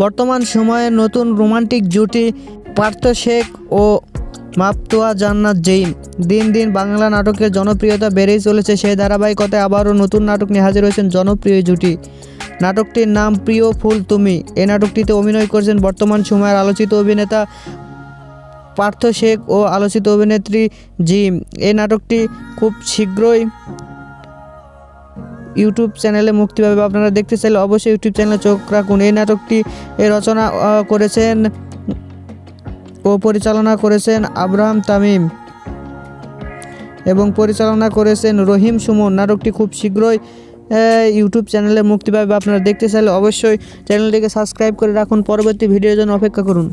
বর্তমান সময়ে নতুন রোমান্টিক জুটি পার্থ শেখ ও মাপতোয়া জান্নাত জৈন দিন দিন বাংলা নাটকের জনপ্রিয়তা বেড়েই চলেছে সেই ধারাবাহিকতায় আবারও নতুন নাটক নিয়ে হাজির হয়েছেন জনপ্রিয় জুটি। নাটকটির নাম প্রিয় ফুল তুমি। এই নাটকটিতে অভিনয় করেছেন বর্তমান সময়ের আলোচিত অভিনেতা পার্থ শেখ ও আলোচিত অভিনেত্রী জিম। এই নাটকটি খুব শীঘ্রই ইউটিউব চ্যানেলে মুক্তি পাবে আপনারা দেখতে চাইলে অবশ্যই ইউটিউব চ্যানেলে চোখ রাখুন। এই নাটকটি রচনা করেছেন ও পরিচালনা করেছেন আব্রাহাম তামিম এবং পরিচালনা করেছেন রহিম সুমন। নাটকটি খুব শীঘ্রই ইউটিউব চ্যানেলে মুক্তি পাবে আপনারা দেখতে চাইলে অবশ্যই চ্যানেলটিকে সাবস্ক্রাইব করে রাখুন। পরবর্তী ভিডিওর জন্য অপেক্ষা করুন।